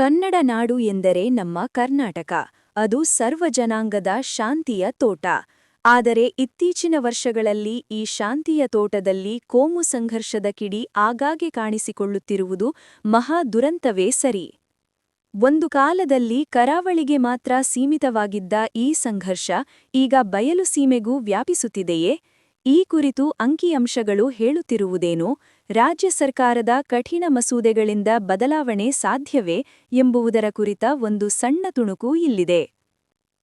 ಕನ್ನಡ ನಾಡು ಎಂದರೆ ನಮ್ಮ ಕರ್ನಾಟಕ. ಅದು ಸರ್ವಜನಾಂಗದ ಶಾಂತಿಯ ತೋಟ. ಆದರೆ ಇತ್ತೀಚಿನ ವರ್ಷಗಳಲ್ಲಿ ಈ ಶಾಂತಿಯ ತೋಟದಲ್ಲಿ ಕೋಮು ಸಂಘರ್ಷದ ಕಿಡಿ ಆಗಾಗ್ಗೆ ಕಾಣಿಸಿಕೊಳ್ಳುತ್ತಿರುವುದು ಮಹಾ ದುರಂತವೇ ಸರಿ. ಒಂದು ಕಾಲದಲ್ಲಿ ಕರಾವಳಿಗೆ ಮಾತ್ರ ಸೀಮಿತವಾಗಿದ್ದ ಈ ಸಂಘರ್ಷ ಈಗ ಬಯಲು ಸೀಮೆಗೂ ವ್ಯಾಪಿಸುತ್ತಿದೆಯೇ? ಈ ಕುರಿತು ಅಂಕಿಅಂಶಗಳು ಹೇಳುತ್ತಿರುವುದೇನೋ? ರಾಜ್ಯ ಸರ್ಕಾರದ ಕಠಿಣ ಮಸೂದೆಗಳಿಂದ ಬದಲಾವಣೆ ಸಾಧ್ಯವೇ ಎಂಬುವುದರ ಕುರಿತ ಒಂದು ಸಣ್ಣ ತುಣುಕು ಇಲ್ಲಿದೆ.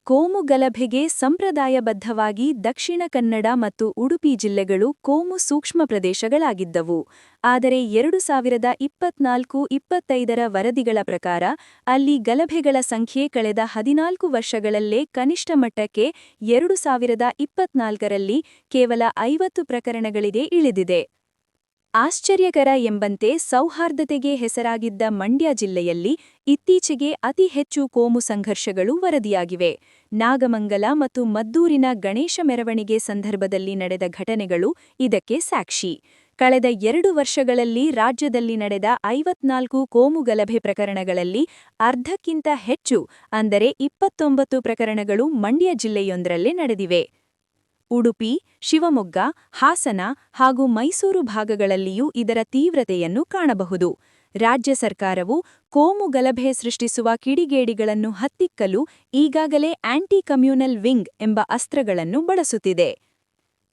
ಕೋಮು ಗಲಭೆಗೆ ಸಂಪ್ರದಾಯಬದ್ಧವಾಗಿ ದಕ್ಷಿಣ ಕನ್ನಡ ಮತ್ತು ಉಡುಪಿ ಜಿಲ್ಲೆಗಳು ಕೋಮು ಸೂಕ್ಷ್ಮ ಪ್ರದೇಶಗಳಾಗಿದ್ದವು. ಆದರೆ ಎರಡು ಸಾವಿರದ ಇಪ್ಪತ್ನಾಲ್ಕು ಇಪ್ಪತ್ತೈದರ ವರದಿಗಳ ಪ್ರಕಾರ, ಅಲ್ಲಿ ಗಲಭೆಗಳ ಸಂಖ್ಯೆ ಕಳೆದ ಹದಿನಾಲ್ಕು ವರ್ಷಗಳಲ್ಲೇ ಕನಿಷ್ಠ ಮಟ್ಟಕ್ಕೆ ಎರಡು ಸಾವಿರದ ಇಪ್ಪತ್ನಾಲ್ಕರಲ್ಲಿ ಕೇವಲ ಐವತ್ತು ಪ್ರಕರಣಗಳಿಗೆ ಇಳಿದಿದೆ. ಆಶ್ಚರ್ಯಕರ ಎಂಬಂತೆ ಸೌಹಾರ್ದತೆಗೆ ಹೆಸರಾಗಿದ್ದ ಮಂಡ್ಯ ಜಿಲ್ಲೆಯಲ್ಲಿ ಇತ್ತೀಚೆಗೆ ಅತಿ ಹೆಚ್ಚು ಕೋಮು ಸಂಘರ್ಷಗಳು ವರದಿಯಾಗಿವೆ. ನಾಗಮಂಗಲ ಮತ್ತು ಮದ್ದೂರಿನ ಗಣೇಶ ಮೆರವಣಿಗೆ ಸಂದರ್ಭದಲ್ಲಿ ನಡೆದ ಘಟನೆಗಳು ಇದಕ್ಕೆ ಸಾಕ್ಷಿ. ಕಳೆದ ಎರಡು ವರ್ಷಗಳಲ್ಲಿ ರಾಜ್ಯದಲ್ಲಿ ನಡೆದ ಐವತ್ನಾಲ್ಕು ಕೋಮು ಗಲಭೆ ಪ್ರಕರಣಗಳಲ್ಲಿ ಅರ್ಧಕ್ಕಿಂತ ಹೆಚ್ಚು, ಅಂದರೆ ಇಪ್ಪತ್ತೊಂಬತ್ತು ಪ್ರಕರಣಗಳು ಮಂಡ್ಯ ಜಿಲ್ಲೆಯೊಂದರಲ್ಲೇ ನಡೆದಿವೆ. ಉಡುಪಿ, ಶಿವಮೊಗ್ಗ, ಹಾಸನ ಹಾಗೂ ಮೈಸೂರು ಭಾಗಗಳಲ್ಲಿಯೂ ಇದರ ತೀವ್ರತೆಯನ್ನು ಕಾಣಬಹುದು. ರಾಜ್ಯ ಸರ್ಕಾರವು ಕೋಮು ಗಲಭೆ ಸೃಷ್ಟಿಸುವ ಕಿಡಿಗೇಡಿಗಳನ್ನು ಹತ್ತಿಕ್ಕಲು ಈಗಾಗಲೇ ಆಂಟಿ ಕಮ್ಯೂನಲ್ ವಿಂಗ್ ಎಂಬ ಅಸ್ತ್ರಗಳನ್ನು ಬಳಸುತ್ತಿದೆ.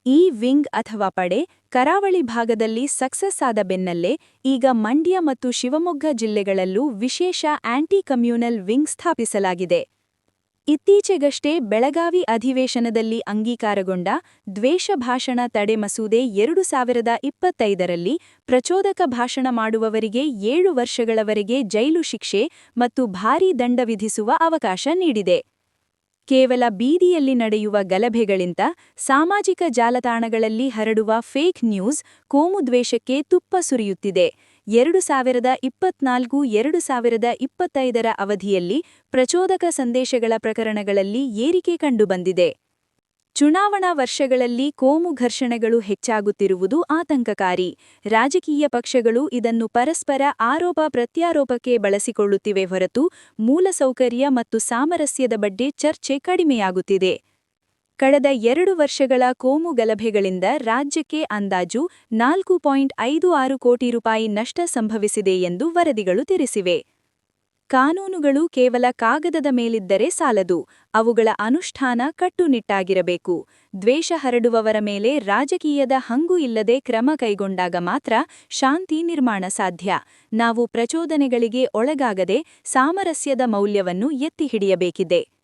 ಈ ವಿಂಗ್ ಅಥವಾ ಪಡೆ ಕರಾವಳಿ ಭಾಗದಲ್ಲಿ ಸಕ್ಸಸ್ ಆದ ಬೆನ್ನಲ್ಲೇ ಈಗ ಮಂಡ್ಯ ಮತ್ತು ಶಿವಮೊಗ್ಗ ಜಿಲ್ಲೆಗಳಲ್ಲೂ ವಿಶೇಷ ಆಂಟಿ ಕಮ್ಯೂನಲ್ ವಿಂಗ್ ಸ್ಥಾಪಿಸಲಾಗಿದೆ. ಇತ್ತೀಚೆಗಷ್ಟೇ ಬೆಳಗಾವಿ ಅಧಿವೇಶನದಲ್ಲಿ ಅಂಗೀಕಾರಗೊಂಡ ದ್ವೇಷ ಭಾಷಣ ತಡೆ ಮಸೂದೆ ಎರಡು ಸಾವಿರದ ಇಪ್ಪತ್ತೈದರಲ್ಲಿ ಪ್ರಚೋದಕ ಭಾಷಣ ಮಾಡುವವರಿಗೆ ಏಳು ವರ್ಷಗಳವರೆಗೆ ಜೈಲು ಶಿಕ್ಷೆ ಮತ್ತು ಭಾರೀ ದಂಡ ವಿಧಿಸುವ ಅವಕಾಶ ನೀಡಿದೆ. ಕೇವಲ ಬೀದಿಯಲ್ಲಿ ನಡೆಯುವ ಗಲಭೆಗಳಿಂದ ಸಾಮಾಜಿಕ ಜಾಲತಾಣಗಳಲ್ಲಿ ಹರಡುವ ಫೇಕ್ ನ್ಯೂಸ್ ಕೋಮುದ್ವೇಷಕ್ಕೆ ತುಪ್ಪ ಸುರಿಯುತ್ತಿದೆ. ಎರಡು ಸಾವಿರದ ಇಪ್ಪತ್ನಾಲ್ಕು ಎರಡು ಸಾವಿರದ ಇಪ್ಪತ್ತೈದರ ಅವಧಿಯಲ್ಲಿ ಪ್ರಚೋದಕ ಸಂದೇಶಗಳ ಪ್ರಕರಣಗಳಲ್ಲಿ ಏರಿಕೆ ಕಂಡುಬಂದಿದೆ. ಚುನಾವಣಾ ವರ್ಷಗಳಲ್ಲಿ ಕೋಮು ಘರ್ಷಣೆಗಳು ಹೆಚ್ಚಾಗುತ್ತಿರುವುದು ಆತಂಕಕಾರಿ. ರಾಜಕೀಯ ಪಕ್ಷಗಳು ಇದನ್ನು ಪರಸ್ಪರ ಆರೋಪ ಪ್ರತ್ಯಾರೋಪಕ್ಕೆ ಬಳಸಿಕೊಳ್ಳುತ್ತಿವೆ ಹೊರತು ಮೂಲಸೌಕರ್ಯ ಮತ್ತು ಸಾಮರಸ್ಯದ ಬಗ್ಗೆ ಚರ್ಚೆ ಕಡಿಮೆಯಾಗುತ್ತಿದೆ. ಕಳೆದ ಎರಡು ವರ್ಷಗಳ ಕೋಮು ಗಲಭೆಗಳಿಂದ ರಾಜ್ಯಕ್ಕೆ ಅಂದಾಜು ನಾಲ್ಕು ಪಾಯಿಂಟ್ ಐದು ಆರು ಕೋಟಿ ರೂಪಾಯಿ ನಷ್ಟ ಸಂಭವಿಸಿದೆ ಎಂದು ವರದಿಗಳು ತಿಳಿಸಿವೆ. ಕಾನೂನುಗಳು ಕೇವಲ ಕಾಗದದ ಮೇಲಿದ್ದರೆ ಸಾಲದು, ಅವುಗಳ ಅನುಷ್ಠಾನ ಕಟ್ಟುನಿಟ್ಟಾಗಿರಬೇಕು. ದ್ವೇಷ ಹರಡುವವರ ಮೇಲೆ ರಾಜಕೀಯದ ಹಂಗು ಇಲ್ಲದೆ ಕ್ರಮ ಕೈಗೊಂಡಾಗ ಮಾತ್ರ ಶಾಂತಿ ನಿರ್ಮಾಣ ಸಾಧ್ಯ. ನಾವು ಪ್ರಚೋದನೆಗಳಿಗೆ ಒಳಗಾಗದೆ ಸಾಮರಸ್ಯದ ಮೌಲ್ಯವನ್ನು ಎತ್ತಿ ಹಿಡಿಯಬೇಕಿದೆ.